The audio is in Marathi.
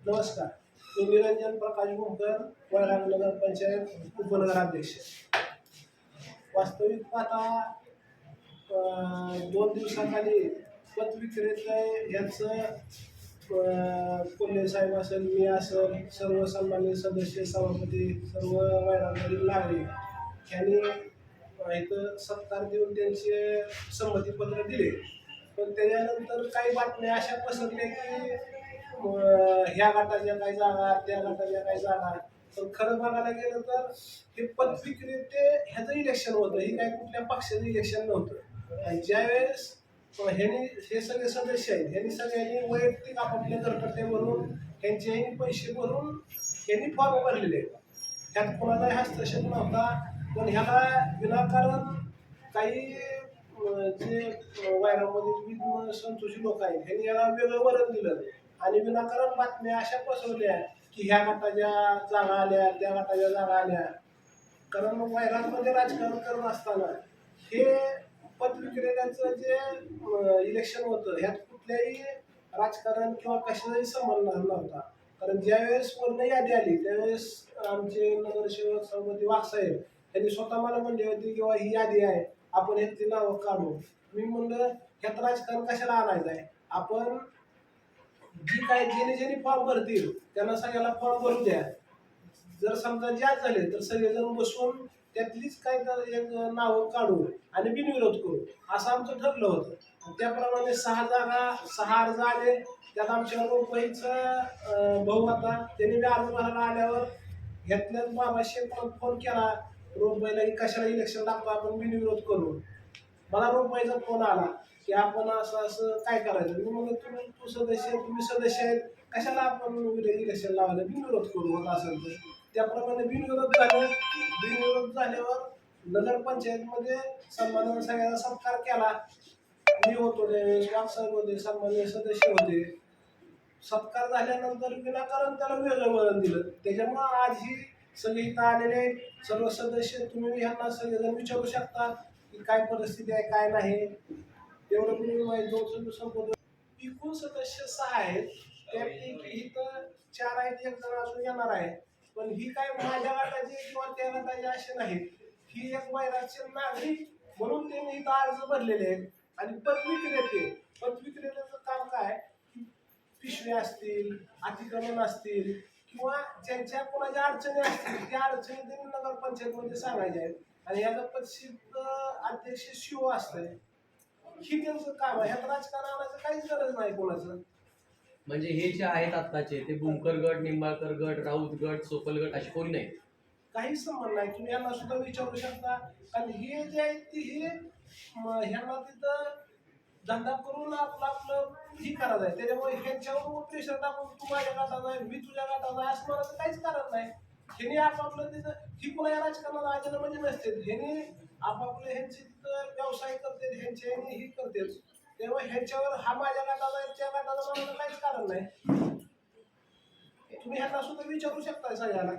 नमस्कार. मी निरंजन प्रकाश भोंकर वैराग नगर पंचायत उपनगराध्यक्ष. वास्तविक पाहता दोन दिवसाखाली पत विक्रेते यांचं कोल्हे साहेब असेल मी असेल सर्व सन्मान्य सदस्य सभापती सर्व वैरागमधील नागरिक यांनी इथं सत्कार देऊन त्यांचे संमतीपत्र दिले. पण त्याच्यानंतर काही बातम्या अशा पसरल्या की ह्या गटाच्या काही जाणार त्या गटाच्या काही जाणार. पण खरं बघायला गेलं तर हे पद विक्रेते ह्याचं इलेक्शन होतं. हे काही कुठल्या पक्षाचं इलेक्शन नव्हतं. आणि ज्यावेळेस ह्यानी हे सगळे सदस्य आहेत ह्यांनी सगळ्यांनी वैयक्तिक आपापल्या घरपट्टे भरून ह्यांचे पैसे भरून ह्यांनी फॉर्म भरलेले आहेत. ह्यात कोणालाही हस्तक्षेप नव्हता. पण ह्याला विनाकारण काही जे वायरामध्ये विविध संतोषी लोक आहेत ह्यांनी याला वेगळं वरण दिलं. आणि विनाकारण बातम्या अशा पसरवल्या की ह्या गटाच्या जागा आल्या त्या गटाच्या जागा आल्या. कारण मग वैराजमध्ये राजकारण करत असताना हे पद विक्रेत्यांचं जे इलेक्शन होतं ह्यात कुठल्याही राजकारण किंवा कशाचाही संबंध नव्हता. कारण ज्यावेळेस पूर्ण यादी आली त्यावेळेस आमचे नगरसेवक सभापती वाघसाहेब यांनी स्वतः मला म्हणले होते किंवा ही यादी आहे आपण ह्याची नावं काढू. मी म्हणलं ह्यात राजकारण कशाला आणायचं आहे आपण जी काय जेणे जेणे फॉर्म भरतील त्यांना सगळ्याला फॉर्म भरू द्या. जर समजा जास्त झाले तर सगळेजण बसून त्यातलीच काय तर एक नावं काढू आणि बिनविरोध करू असं आमचं ठरलं होतं. त्याप्रमाणे सहा जागा सहा अर्ज आले. त्यात आमच्या रोपईचं भाऊ आता त्यांनी मी अर्ज भरायला आल्यावर घेतल्यात बाबा शेतकऱ्याला फोन केला. रोपईला कशाला इलेक्शन लागतो आपण बिनविरोध करू. मला रुपयाचा फोन आला की आपण असं असं काय करायचं? मी म्हणलं तुम्ही तू सदस्य तुम्ही सदस्य आहेत. कशाला आपण इलेक्शन लावायला बिनविरोध करू होत असेल तर. त्याप्रमाणे बिनविरोध झाले. बिनविरोध झाल्यावर नगरपंचायतमध्ये सन्मानाने सगळ्याचा सत्कार केला. मी होतो त्यावेळेस वागसाहेब होते सन्मान्य सदस्य होते. सत्कार झाल्यानंतर विनाकारण त्याला वेगळं वळण दिलं. त्याच्यामुळं आज ही सगळे इथं आलेले आहेत. सर्व सदस्य तुम्ही ह्यांना सगळेजण विचारू शकता की काय परिस्थिती आहे काय नाही. एवढं तुम्ही माहिती दोन संपवतो एकूण सदस्य सहा आहेत. त्यापैकी इथं चार आहेत एक जण अजून येणार आहे पण ही काय माझ्या गटाची किंवा त्या गटाची असे नाही. ही एक वैराचे नागरिक म्हणून त्यांनी इथं अर्ज भरलेले आहेत आणि पदविक्रेते विक्रेते पत काम काय? पिशव्या असतील अतिक्रमण असतील किंवा ज्यांच्या कोणाच्या अडचणी असतील त्या अडचणी त्यांनी नगरपंचायतमध्ये सांगायच्या आहेत. आणि याचा प्रसिद्ध अध्यक्ष शिव असतंय. ही त्यांचं काम आहे. ह्यात राजकारण आणायचं काहीच गरज नाही कोणाचं. म्हणजे हे जे आहेत आत्ताचे ते बुमकर गट निंबाळकर गट राऊत गट सोपल गट असे कोणी नाही काहीच संबंध नाही. तुम्ही यांना सुद्धा विचारू शकता. कारण हे जे आहे ते हे म, ह्यांना तिथं धंदा करून आपलं आपलं हे करायचं आहे. त्याच्यामुळे ह्यांच्यावर प्रेशर टाकून तू माझ्या गाठाचा आहे मी तुझ्या गाठाचा आहे असं मला काहीच कारण नाही. ह्याने आपापलं तिथं ही पुन्हा या राजकारणाला आलेलं म्हणजे नसते. ह्याने आपापले ह्यांचे तिथं व्यवसाय करते ह्यांचे ह्याने हे करते. तेव्हा ह्यांच्यावर हा माझ्या गाठाचा आहे त्या गाठाचा मला काहीच कारण नाही. तुम्ही ह्यांना सुद्धा विचारू शकता सगळ्याला